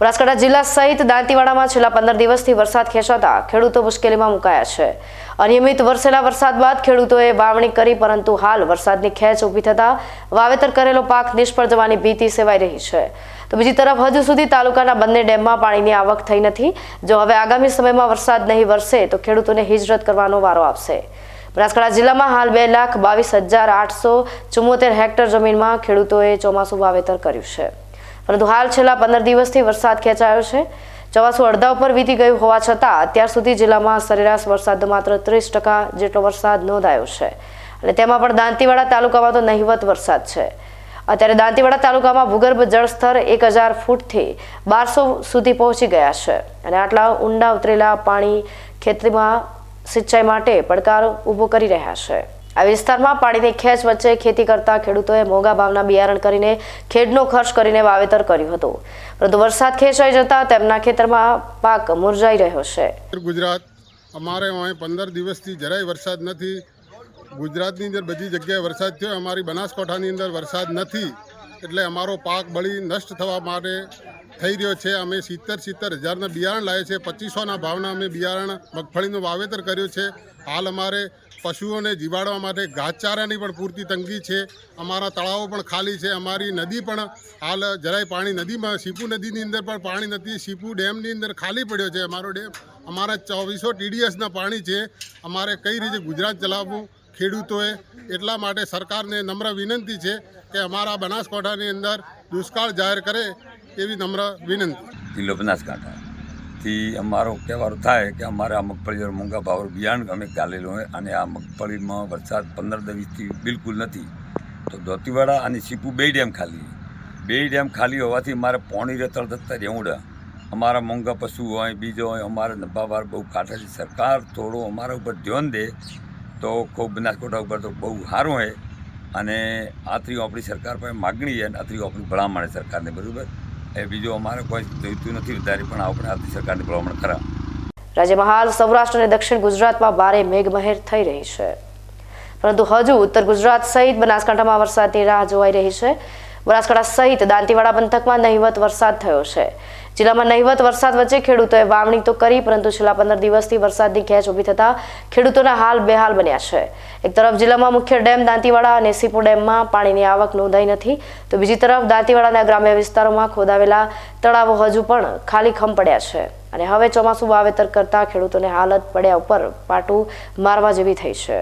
બનાસકાંઠા જિલ્લા સહિત દાંતીવાડામાં છેલ્લા પંદર દિવસથી વરસાદ ખેંચાતા ખેડૂતો મુશ્કેલીમાં મુકાયા છે. અનિયમિત વરસેલા વરસાદ બાદ ખેડૂતોએ વાવણી કરી, પરંતુ હાલ વરસાદની ખેંચ ઊભી થતા વાવેતર કરેલો પાક નિષ્ફળ જવાની ભીતિ સેવાઈ રહી છે. તો બીજી તરફ, હજુ સુધી તાલુકાના બંને ડેમમાં પાણીની આવક થઈ નથી. જો હવે આગામી સમયમાં વરસાદ નહીં વરસે, તો ખેડૂતોને હિજરત કરવાનો વારો આપશે બનાસકાંઠા જિલ્લામાં હાલ બે લાખ બાવીસ હજાર આઠસો ચુમ્મોતેર હેક્ટર જમીનમાં ખેડૂતોએ ચોમાસું વાવેતર કર્યું છે. પરંતુ હાલ છેલ્લા પંદર દિવસથી વરસાદ ખેંચાયો છે. ચોમાસું અડધા ઉપર વીતી ગયું હોવા છતાં અત્યાર સુધી જિલ્લામાં સરેરાશ વરસાદ માત્ર ત્રીસ ટકા જેટલો વરસાદ નોંધાયો છે. અને તેમાં પણ દાંતીવાડા તાલુકામાં તો નહિવત વરસાદ છે. અત્યારે દાંતીવાડા તાલુકામાં ભૂગર્ભ જળસ્તર એક હજાર ફૂટથી બારસો સુધી પહોંચી ગયા છે. અને આટલા ઊંડા ઉતરેલા પાણી ખેતીમાં સિંચાઈ માટે પડકાર ઊભો કરી રહ્યા છે. આ વિસ્તારમાં પાણીની ખેંચ વચ્ચે ખેતી કરતા ખેડૂતોએ મોંઘા ભાવના બિયારણ કરીને ખેડનો ખર્ચ કરીને વાવેતર કર્યું હતું. પરંતુ વરસાદ ખેંચાઈ જતા તેમના ખેતરમાં પાક મુરઝાઈ રહ્યો છે. ગુજરાત, અમારે અહીં પંદર દિવસથી જરાય વરસાદ નથી. ગુજરાતની અંદર બધી જગ્યાએ વરસાદ થયો, અમારી બનાસકાંઠાની અંદર વરસાદ નથી. એટલે અમારો પાક બળી નષ્ટ થવા માટે થઈ રહ્યો છે. અમે સિત્તેર સિત્તેર હજારના બિયારણ લાવીએ છે. પચીસોના ભાવના અમે બિયારણ મગફળીનું વાવેતર કર્યું છે. હાલ અમારે પશુઓને જીવાડવા માટે ઘાસચારાની પણ પૂરતી તંગી છે. અમારા તળાવો પણ ખાલી છે. અમારી નદી પણ હાલ જરાય પાણી નદીમાં, સીપુ નદીની અંદર પણ પાણી નથી. સીપુ ડેમની અંદર ખાલી પડ્યો છે અમારો ડેમ. અમારા ચોવીસો ટીડીએસના પાણી છે. અમારે કઈ રીતે ગુજરાત ચલાવવું? ખેડૂતોએ એટલા માટે સરકારને નમ્ર વિનંતી છે કે અમારા બનાસકાંઠાની અંદર દુષ્કાળ જાહેર કરે એવી નમ્ર વિનંતી. જિલ્લો બનાસકાંઠાથી અમારો કહેવાનો થાય કે અમારે આ મગફળીઓ મોંઘા ભાવ બિયારણ અમે ગાલેલું હોય અને આ મગફળીમાં વરસાદ પંદર દિવસથી બિલકુલ નથી. તો ધોતીવાડા અને સીપુ બે ડેમ ખાલી. બે ડેમ ખાલી હોવાથી મારે પોણી રેતળ થતા રેવડા. અમારા મોંઘા પશુ હોય, બીજો હોય, અમારે નભાવાર બહુ છે. સરકાર થોડું અમારા ઉપર ધ્યાન દે તો ખૂબ બનાસકોટા ઉપર તો બહુ સારું હોય. અને આત્રીઓ આપણી સરકાર પાસે માગણી છે અને આત્રીઓ આપણી ભલામણ સરકારને, બરાબર? એ બીજું અમારે કોઈ જોઈતું નથી વધારે પણ આપણે આત્રી સરકારની ભલામણ કરા રાજ્યમાં હાલ સૌરાષ્ટ્ર અને દક્ષિણ ગુજરાતમાં ભારે મેઘમહેર થઈ રહી છે. પરંતુ હજુ ઉત્તર ગુજરાત સહિત બનાસકાંઠામાં વરસાદની રાહ જોવાઈ રહી છે. બનાસકાંઠા સહિત દાંતીવાડા પંથકમાં નહિવત વરસાદ થયો છે. જિલ્લામાં નહિવત વરસાદ વચ્ચે ખેડૂતોએ વાવણી તો કરી, પરંતુ છેલ્લા પંદર દિવસથી વરસાદની ખેંચ ઊભી થતા ખેડૂતોના હાલ બેહાલ બન્યા છે. એક તરફ જિલ્લામાં મુખ્ય ડેમ દાંતીવાડા અને સીપુ ડેમમાં પાણીની આવક નોંધાઈ નથી, તો બીજી તરફ દાંતીવાડાના ગ્રામ્ય વિસ્તારોમાં ખોદાવેલા તળાવો હજુ પણ ખાલી ખમ પડ્યા છે. અને હવે ચોમાસું વાવેતર કરતા ખેડૂતોને હાલત પડ્યા ઉપર પાટું મારવા જેવી થઈ છે.